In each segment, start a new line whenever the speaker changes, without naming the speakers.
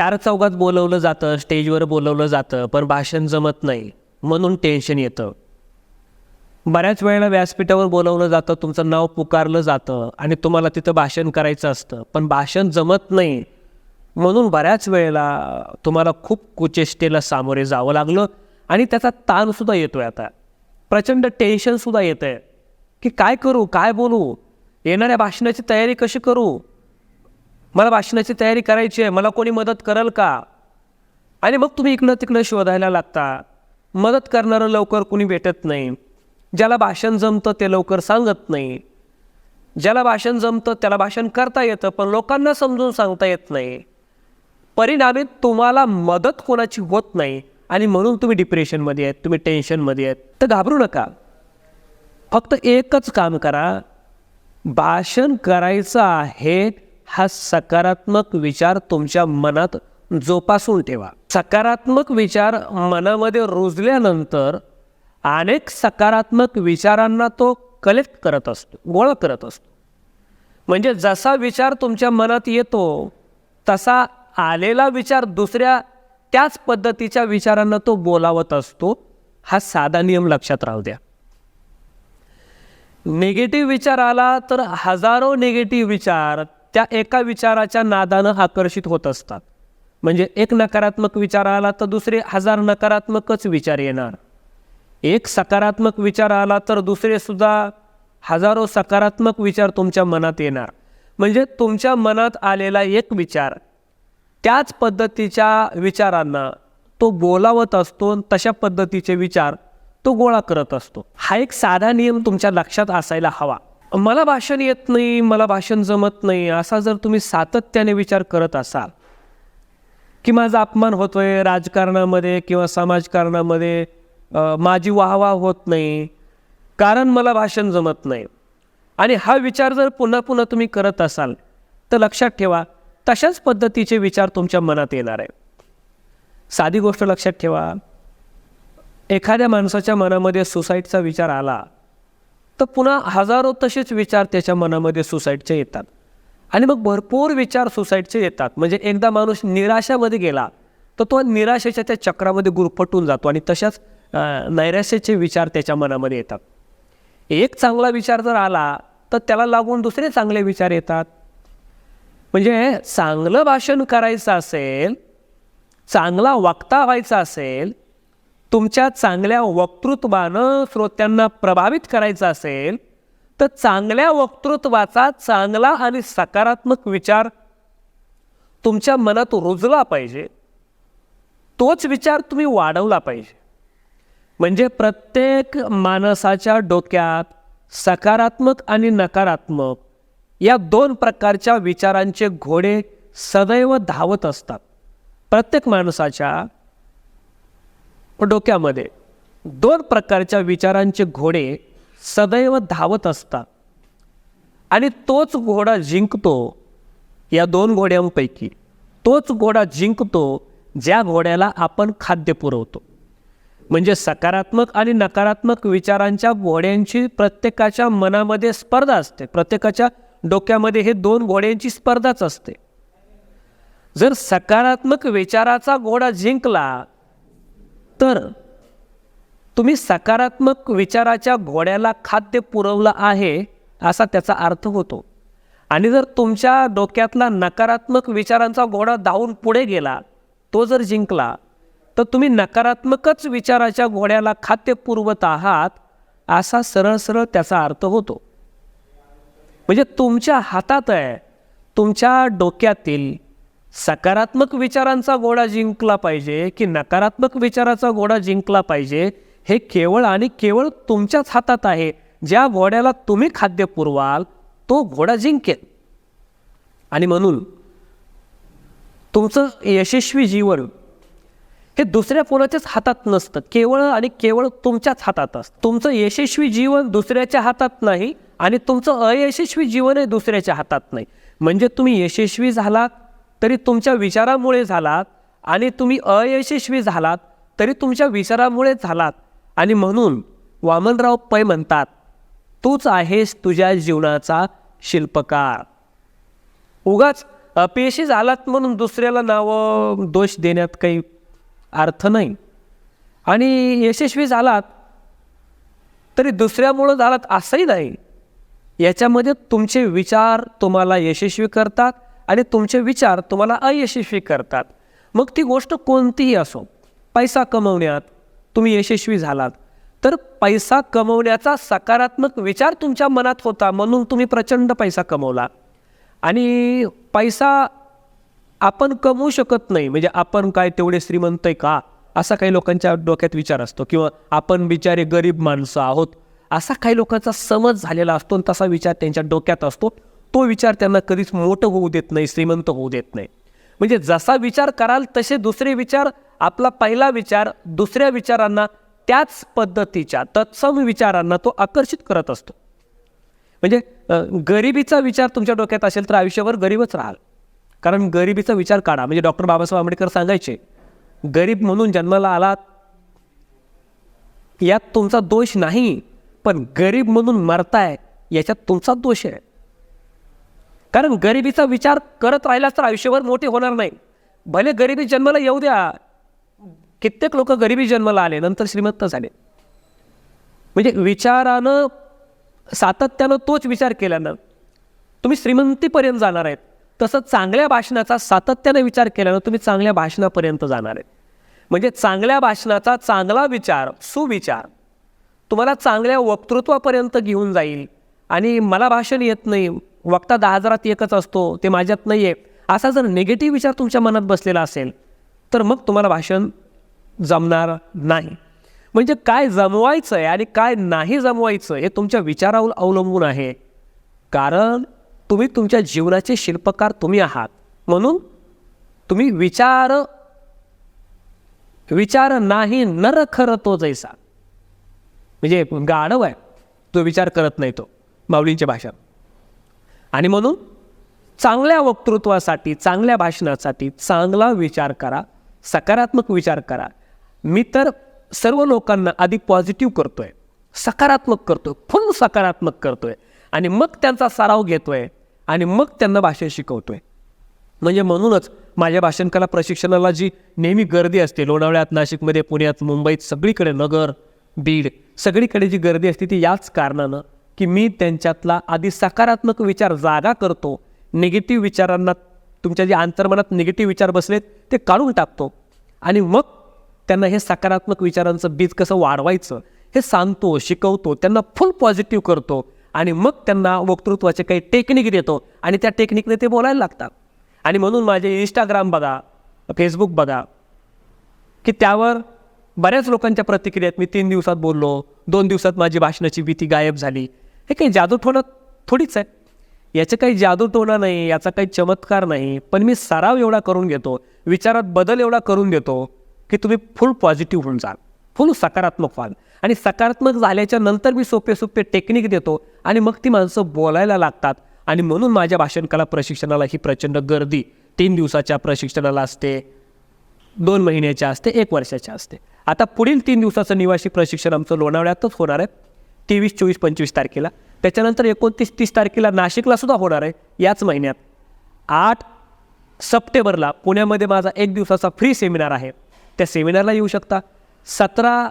चार चौघात बोलवलं जातं स्टेजवर बोलवलं जातं पण भाषण जमत नाही. म्हणून टेन्शन येतं. बऱ्याच वेळेला व्यासपीठावर बोलवलं जातं तुमचं नाव पुकारलं जातं आणि तुम्हाला तिथं भाषण करायचं असतं. पण भाषण जमत नाही. म्हणून बऱ्याच वेळेला तुम्हाला खूप कुचेष्टेला सामोरे जावं लागलं आणि त्याचा ताणसुद्धा येतो आहे आता. प्रचंड टेन्शनसुद्धा येतं आहे की काय करू काय बोलू? येणाऱ्या भाषणाची तयारी कशी करू? मला भाषणाची तयारी करायची आहे मला कोणी मदत करेल का? आणि मग तुम्ही इकडं तिकडं शोधायला लागता. मदत करणारं लवकर कुणी भेटत नाही. ज्याला भाषण जमतं ते लवकर सांगत नाही. ज्याला भाषण जमतं त्याला भाषण करता येतं पण लोकांना समजून सांगता येत नाही. परिणामी तुम्हाला मदत कोणाची होत नाही. आणि म्हणून तुम्ही डिप्रेशनमध्ये आहेत तुम्ही टेन्शनमध्ये आहेत. तर घाबरू नका. फक्त एकच काम करा. भाषण करायचं आहे हा सकारात्मक विचार तुमच्या मनात जोपासून ठेवा. सकारात्मक विचार मनामध्ये रुजल्यानंतर अनेक सकारात्मक विचारांना तो कलेक्ट करत असतो गोळा करत असतो. म्हणजे जसा विचार तुमच्या मनात येतो तसा आलेला विचार दुसऱ्या त्याच पद्धतीच्या विचारांना तो बोलावत असतो हा साधा नियम लक्षात राहू द्या. निगेटिव्ह विचार आला तर हजारो निगेटिव्ह विचार त्या एका विचाराच्या नादानं आकर्षित होत असतात. म्हणजे एक नकारात्मक विचार आला तर दुसरे हजार नकारात्मकच विचार येणार. एक सकारात्मक विचार आला तर दुसरे सुद्धा हजारो सकारात्मक विचार तुमच्या मनात येणार. म्हणजे तुमच्या मनात आलेला एक विचार त्याच पद्धतीच्या विचारांना तो बोलावत असतो आणि तशा पद्धतीचे विचार तो गोळा करत असतो. हा एक साधा नियम तुमच्या लक्षात असायला हवा. मला भाषण येत नाही मला भाषण जमत नाही असा जर तुम्ही सातत्याने विचार करत असाल की माझा अपमान होतोय राजकारणामध्ये किंवा समाजकारणामध्ये माझी वाहवा होत नाही कारण मला भाषण जमत नाही आणि हा विचार जर पुन्हा पुन्हा तुम्ही करत असाल तर लक्षात ठेवा तशाच पद्धतीचे विचार तुमच्या मनात येणार आहे साधी गोष्ट लक्षात ठेवा एखाद्या माणसाच्या मनामध्ये सुसाईडचा विचार आला तर पुन्हा हजारो तसेच विचार त्याच्या मनामध्ये सुसाईडचे येतात. आणि मग भरपूर विचार सुसाईडचे येतात. म्हणजे एकदा माणूस निराशामध्ये गेला तर तो निराशेच्या त्या चक्रामध्ये गुरफटून जातो आणि तशाच नैराश्याचे विचार त्याच्या मनामध्ये येतात. एक चांगला विचार जर आला तर त्याला लागून दुसरे चांगले विचार येतात. म्हणजे चांगलं भाषण करायचं असेल चांगला वक्ता व्हायचा असेल तुमच्या चांगल्या वक्तृत्वानं श्रोत्यांना प्रभावित करायचं असेल तर चांगल्या वक्तृत्वाचा चांगला आणि सकारात्मक विचार तुमच्या मनात रुजला पाहिजे. तोच विचार तुम्ही वाढवला पाहिजे. म्हणजे प्रत्येक माणसाच्या डोक्यात सकारात्मक आणि नकारात्मक या दोन प्रकारच्या विचारांचे घोडे सदैव धावत असतात. प्रत्येक माणसाच्या डोक्यामध्ये. दोन प्रकारच्या विचारांचे घोडे सदैव धावत असतात. आणि तोच घोडा जिंकतो या दोन घोड्यांपैकी. तोच घोडा जिंकतो ज्या घोड्याला आपण खाद्य पुरवतो. म्हणजे सकारात्मक आणि नकारात्मक विचारांच्या घोड्यांची प्रत्येकाच्या मनामध्ये स्पर्धा असते. प्रत्येकाच्या डोक्यामध्ये हे दोन घोड्यांची स्पर्धाच असते. जर सकारात्मक विचाराचा घोडा जिंकला तर तुम्ही सकारात्मक विचाराच्या घोड्याला खाद्य पुरवलं आहे असा त्याचा अर्थ होतो. आणि जर तुमच्या डोक्यातला नकारात्मक विचारांचा घोडा धावून पुढे गेला तो जर जिंकला तर तुम्ही नकारात्मकच विचाराच्या घोड्याला खाद्य पुरवत आहात असा सरळ सरळ त्याचा अर्थ होतो. म्हणजे तुमच्या हातात आहे तुमच्या डोक्यातील सकारात्मक विचारांचा घोडा जिंकला पाहिजे की नकारात्मक विचाराचा घोडा जिंकला पाहिजे हे केवळ आणि केवळ तुमच्याच हातात आहे. ज्या घोड्याला तुम्ही खाद्य पुरवाल तो घोडा जिंकेल. आणि म्हणून तुमचं यशस्वी जीवन हे दुसऱ्या कोणाच्याच हातात नसतं. केवळ आणि केवळ तुमच्याच हातात असतं. तुमचं यशस्वी जीवन दुसऱ्याच्या हातात नाही आणि तुमचं अयशस्वी जीवन हे दुसऱ्याच्या हातात नाही. म्हणजे तुम्ही यशस्वी झालात तरी तुमच्या विचारामुळे झालात आणि तुम्ही अयशस्वी झालात तरी तुमच्या विचारामुळे झालात. आणि म्हणून वामनराव पै म्हणतात तूच आहेस तुझ्या जीवनाचा शिल्पकार. उगाच अपयशी झालात म्हणून दुसऱ्याला नावं दोष देण्यात काही अर्थ नाही. आणि यशस्वी झालात तरी दुसऱ्यामुळं झालात असंही नाही. याच्यामध्ये तुमचे विचार तुम्हाला यशस्वी करतात आणि तुमचे विचार तुम्हाला अयशस्वी करतात. मग ती गोष्ट कोणतीही असो पैसा कमवण्यात तुम्ही यशस्वी झालात. तर पैसा कमवण्याचा सकारात्मक विचार तुमच्या मनात होता म्हणून तुम्ही प्रचंड पैसा कमवला. आणि पैसा आपण कमवू शकत नाही म्हणजे आपण काय तेवढे श्रीमंत आहे का? असा काही लोकांच्या डोक्यात विचार असतो. किंवा आपण बिचारे गरीब माणसं आहोत असा काही लोकांचा समज झालेला असतो आणि तसा विचार त्यांच्या डोक्यात असतो. तो विचार त्यांना कधीच मोठं होऊ देत नाही श्रीमंत होऊ देत नाही. म्हणजे जसा विचार कराल तसे दुसरे विचार आपला पहिला विचार दुसऱ्या विचारांना त्याच पद्धतीच्या तत्सम विचारांना तो आकर्षित करत असतो. म्हणजे गरिबीचा विचार तुमच्या डोक्यात असेल तर आयुष्यभर गरीबच राहाल. कारण गरिबीचा विचार काढा. म्हणजे डॉक्टर बाबासाहेब आंबेडकर सांगायचे गरीब म्हणून जन्माला आलात यात तुमचा दोष नाही पण गरीब म्हणून मरताय याच्यात तुमचा दोष आहे. कारण गरिबीचा विचार करत राहिलास तर आयुष्यभर मोठे होणार नाही. भले गरिबी जन्माला येऊ द्या. कित्येक लोक गरिबी जन्माला आले नंतर श्रीमंत झाले. म्हणजे विचारानं सातत्यानं तोच विचार केल्यानं तुम्ही श्रीमंतीपर्यंत जाणार आहेत. तसं चांगल्या भाषणाचा सातत्यानं विचार केल्यानं तुम्ही चांगल्या भाषणापर्यंत जाणार आहेत. म्हणजे चांगल्या भाषणाचा चांगला विचार सुविचार तुम्हाला चांगल्या वक्तृत्वापर्यंत घेऊन जाईल आणि मला भाषण येत नाही. वक्ता दहा हजारात एकच असतो ते माझ्यात नाही आहे असा जर निगेटिव्ह विचार तुमच्या मनात बसलेला असेल तर मग तुम्हाला भाषण जमणार नाही. म्हणजे काय जमवायचं आहे आणि काय नाही जमवायचं हे तुमच्या विचारावर अवलंबून आहे. कारण तुम्ही तुमच्या जीवनाचे शिल्पकार तुम्ही आहात. म्हणून तुम्ही विचार विचार नाही नर खरं तो जैसा. म्हणजे गाढव आहे तो विचार करत नाही तो. माऊलींच्या भाषा आणि म्हणून चांगल्या वक्तृत्वासाठी चांगल्या भाषणासाठी चांगला विचार करा सकारात्मक विचार करा. मी तर सर्व लोकांना आधी पॉझिटिव्ह करतोय सकारात्मक करतोय फुल सकारात्मक करतोय. आणि मग त्यांचा सराव घेतोय आणि मग त्यांना भाषण शिकवतोय. म्हणजे म्हणूनच माझ्या भाषणकला प्रशिक्षणाला जी नेहमी गर्दी असते लोणावळ्यात नाशिकमध्ये पुण्यात मुंबईत सगळीकडे नगर बीड सगळीकडे जी गर्दी असते ती याच कारणानं की मी त्यांच्यातला आधी सकारात्मक विचार जागा करतो. निगेटिव्ह विचारांना तुमच्या जे अंतर्मनात निगेटिव्ह विचार बसलेत ते काढून टाकतो. आणि मग त्यांना हे सकारात्मक विचारांचं बीज कसं वाढवायचं हे सांगतो शिकवतो त्यांना फुल पॉझिटिव्ह करतो. आणि मग त्यांना वक्तृत्वाचे काही टेक्निक देतो. आणि त्या टेक्निकने ते बोलायला लागतात. आणि म्हणून माझे इंस्टाग्राम बघा फेसबुक बघा की त्यावर बऱ्याच लोकांच्या प्रतिक्रियेत मी तीन दिवसात बोललो दोन दिवसात माझी भाषणाची भीती गायब झाली. हे काही जादूटोणा थोडीच आहे. याचं काही जादूटोणा नाही याचा काही चमत्कार नाही पण मी सराव एवढा करून घेतो विचारात बदल एवढा करून घेतो की तुम्ही फुल पॉझिटिव्ह होऊन जाल. फुल सकारात्मक व्हाल. आणि सकारात्मक झाल्याच्यानंतर मी सोपे सोपे टेक्निक देतो आणि मग ती माणसं बोलायला लागतात. आणि म्हणून माझ्या भाषणकला प्रशिक्षणाला ही प्रचंड गर्दी. तीन दिवसाच्या प्रशिक्षणाला असते दोन महिन्याच्या असते एक वर्षाच्या असते. आता पुढील तीन दिवसाचं निवासी प्रशिक्षण आमचं लोणावळ्यातच होणार आहे. तेवीस चोवीस पंचवीस तारखेला. त्याच्यानंतर एकोणतीस तीस तारखेला नाशिकला सुद्धा होणार आहे याच महिन्यात. आठ सप्टेंबरला पुण्यामध्ये माझा एक दिवसाचा फ्री सेमिनार आहे. त्या सेमिनारला येऊ शकता. सतरा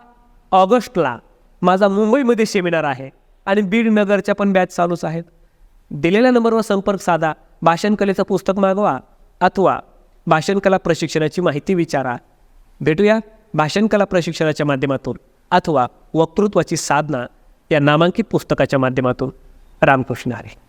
ऑगस्टला माझा मुंबईमध्ये सेमिनार आहे आणि बीड नगरच्या पण बॅच चालूच आहेत. दिलेल्या नंबरवर संपर्क साधा भाषणकलेचं पुस्तक मागवा अथवा भाषणकला प्रशिक्षणाची माहिती विचारा. भेटूया भाषणकला प्रशिक्षणाच्या माध्यमातून अथवा वक्तृत्वाची साधना या नामांकित पुस्तकाच्या माध्यमातून रामकृष्ण हरे.